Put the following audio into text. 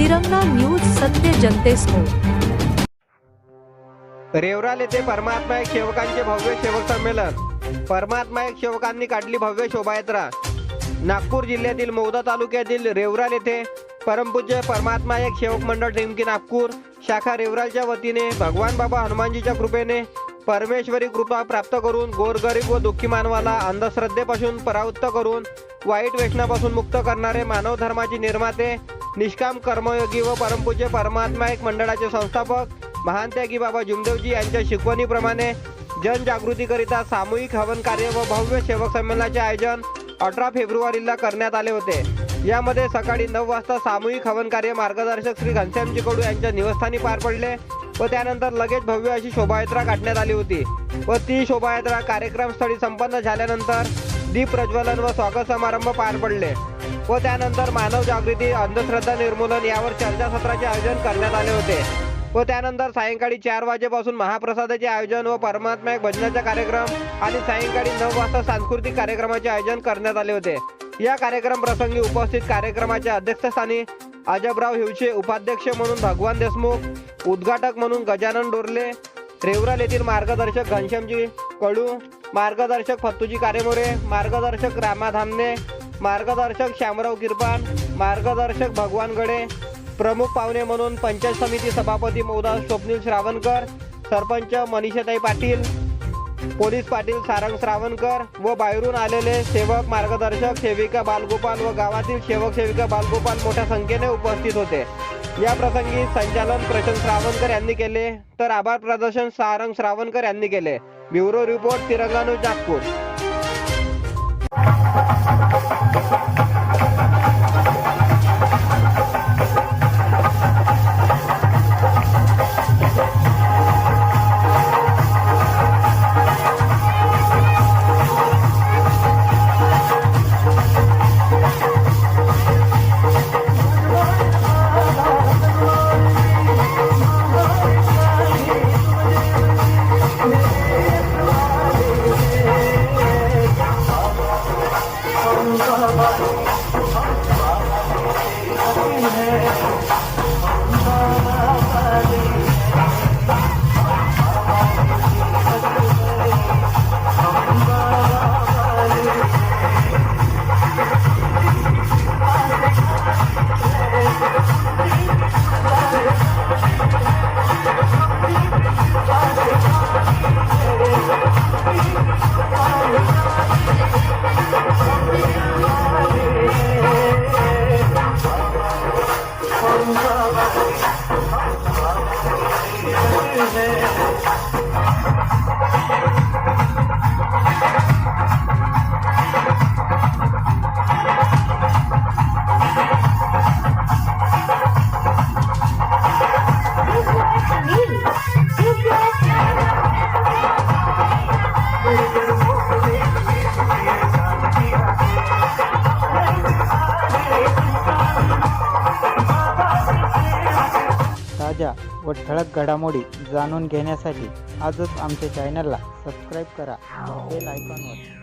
तिरंगा न्यूज सत्य जनतेसमोर हो. रेवराल येथे परमात्मा एक सेवकांचे भव्य सेवक संमेलन. परमात्मा एक सेवकांनी काढली भव्य शोभायात्रा. नागपूर जिल्ह्यातील मौदा तालुक्यातील रेवराल येथे परमपूज्य परमात्मा एक सेवक मंडळ नेमकी नागपूर शाखा रेवरालच्या वतीने भगवान बाबा हनुमानजीच्या कृपेने परमेश्वरी कृपा प्राप्त करून गोरगरीब व दुःखी मानवाला अंधश्रद्धेपासून परावृत्त करून वाईट व्यसनापासून मुक्त करणारे मानव धर्माचे निर्माते निष्काम कर्मयोगी व परमपूज्य परमात्मा एक मंडळाचे संस्थापक महान त्यागी बाबा जुमदेवजी यांच्या शिकवणीप्रमाणे जनजागृतीकरिता सामूहिक हवन कार्य व भव्य सेवक संमेलनाचे आयोजन अठरा फेब्रुवारीला करण्यात आले होते. यामध्ये सकाळी नऊ वाजता सामूहिक हवन कार्य मार्गदर्शक श्री घनश्यामजी कडू यांच्या निवासस्थानी पार पडले व त्यानंतर लगेच भव्य अशी शोभायात्रा काढण्यात आली होती व ती शोभायात्रा कार्यक्रमस्थळी संपन्न झाल्यानंतर दीप प्रज्वलन व स्वागत समारंभ पार पडले व त्यानंतर मानव जागृती अंधश्रद्धा निर्मूलन यावर चर्चासत्राचे आयोजन करण्यात आले होते. व त्यानंतर सायंकाळी चार वाजेपासून महाप्रसादाचे आयोजन व परमात्मा भजनाचा कार्यक्रम आणि सायंकाळी नऊ वाजता सांस्कृतिक कार्यक्रमाचे आयोजन करण्यात आले होते. या कार्यक्रम प्रसंगी उपस्थित कार्यक्रमाच्या अध्यक्षस्थानी अजबराव हिवशे उपाध्यक्ष म्हणून भगवान देशमुख उद्घाटक म्हणून गजानन डोरले रेवराल येथील मार्गदर्शक घनश्यामजी कडू मार्गदर्शक फत्तुजी कारेमोरे मार्गदर्शक रामा धामणे मार्गदर्शक श्यामराव किरपान मार्गदर्शक भगवान गडे प्रमुख पाहुणे म्हणून पंचायत समिती सभापती मौदा स्वप्नील श्रावणकर सरपंच मनीषाताई पाटील पोलीस पाटील सारंग श्रावणकर व बाहेरून आलेले सेवक मार्गदर्शक सेविका बालगोपाल व गावातील सेवक सेविका बालगोपाल मोठ्या संख्येने उपस्थित होते. या प्रसंगी संचालन प्रशांत श्रावणकर यांनी केले तर आभार प्रदर्शन सारंग श्रावणकर यांनी केले. Bureau report Tiranga news Oh. ताज्या व ठळक घडामोडी जाणून घेण्यासाठी आजच आमच्या चॅनलला सबस्क्राईब करा. बेल आयकॉनवर